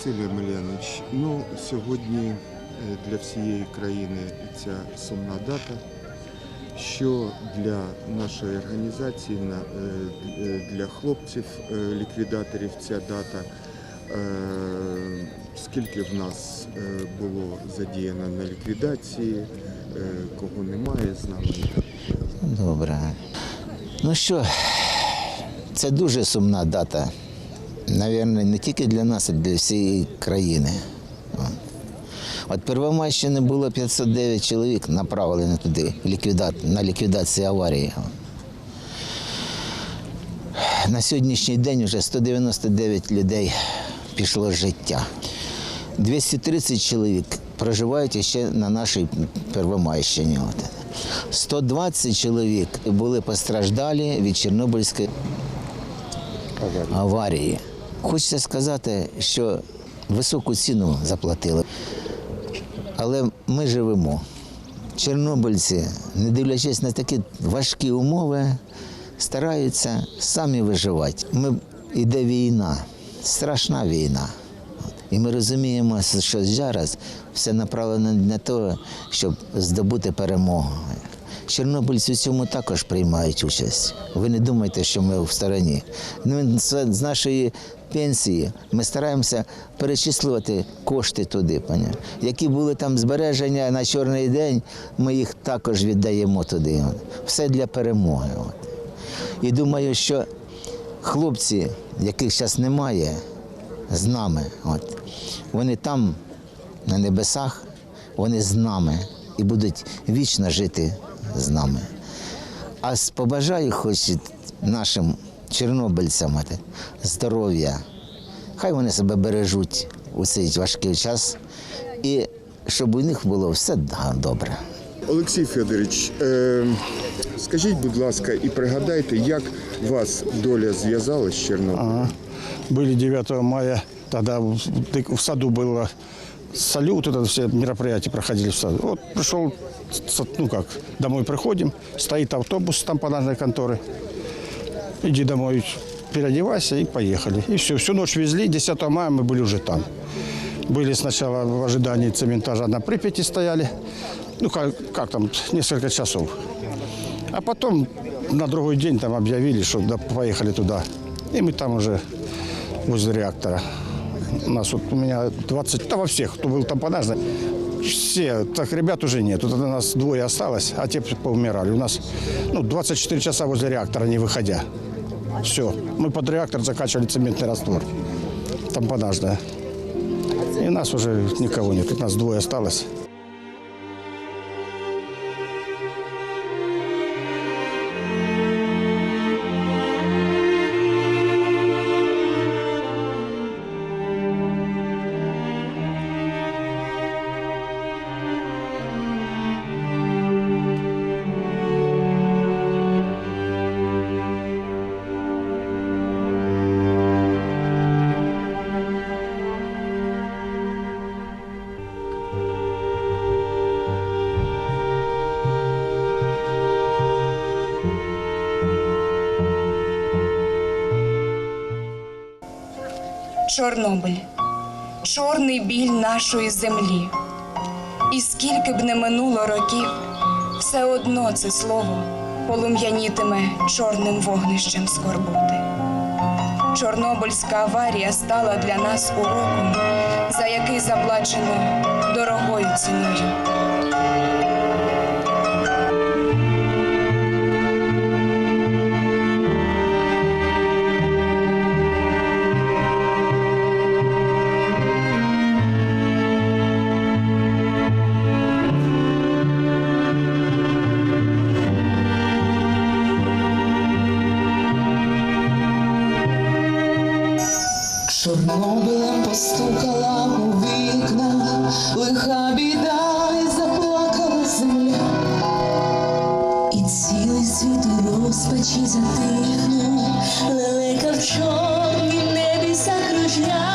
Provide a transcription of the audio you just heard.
Василь Емельянович, ну сьогодні е, для всієї країни ця сумна дата, що для нашої організації, е, е, для хлопців, ліквідаторів ця дата, скільки в нас було задіяно на ліквідації, кого немає з нами. Добре. Ну що, це дуже сумна дата. Навірно, не тільки для нас, а для всієї країни. От. Первомайщини було 509 чоловік направлено туди ліквіда... на ліквідацію аварії. На сьогоднішній день вже 199 людей пішло з життя. 230 чоловік проживають ще на нашій Первомайщині. 120 чоловік були постраждалі від Чорнобильської аварії. Хочеться сказати, що високу ціну заплатили. Але ми живемо. Чорнобильці, не дивлячись на такі важкі умови, стараються самі виживати. Ми, іде війна, страшна війна. І ми розуміємо, що зараз все направлено на те, щоб здобути перемогу. Чорнобильці в цьому також приймають участь. Ви не думайте, що ми в стороні. Ну, з нашої пенсії ми стараємося перечислювати кошти туди. поня- Які були там збереження на чорний день, ми їх також віддаємо туди. Все для перемоги. І думаю, що хлопці, яких зараз немає, з нами, от, вони там, на небесах, вони з нами і будуть вічно жити з нами. А побажаю хоч нашим чорнобильцям здоров'я. Хай вони себе бережуть у цей важкий час, і щоб у них було все добре. Олексій Федорович, е, скажіть, будь ласка, і пригадайте, як вас доля зв'язала з Чорнобилем? Ага. Были 9 мая, тогда в в саду было салют, это все мероприятия проходили в саду. Вот пришел, ну как, домой приходим, стоит автобус с тампонажной конторы. Иди домой, переодевайся и поехали. И все, всю ночь везли, 10 мая мы были уже там. Были сначала в ожидании цементажа на Припяти стояли, ну как, как там, несколько часов. А потом на другой день там объявили, что да, поехали туда. И мы там уже возле реактора. У нас вот у меня 20, да во всех, кто был там понажно, все, так ребят уже нет. Тут у нас двое осталось, а те поумирали. У нас ну, 24 часа возле реактора не выходя. Все, мы под реактор закачивали цементный раствор. Тампонажная. И нас уже никого нет. Тут нас двое осталось. Чорнобиль, чорний біль нашої землі. І скільки б не минуло років, все одно це слово полум'янітиме чорним вогнищем скорботи. Чорнобильська аварія стала для нас уроком, за який заплачено дорогою ціною. Чорнобила постукала у вікна, лиха біда і заплакала земля, і цілий світ у розпачі затихнув, лелека в чорній небі кружля.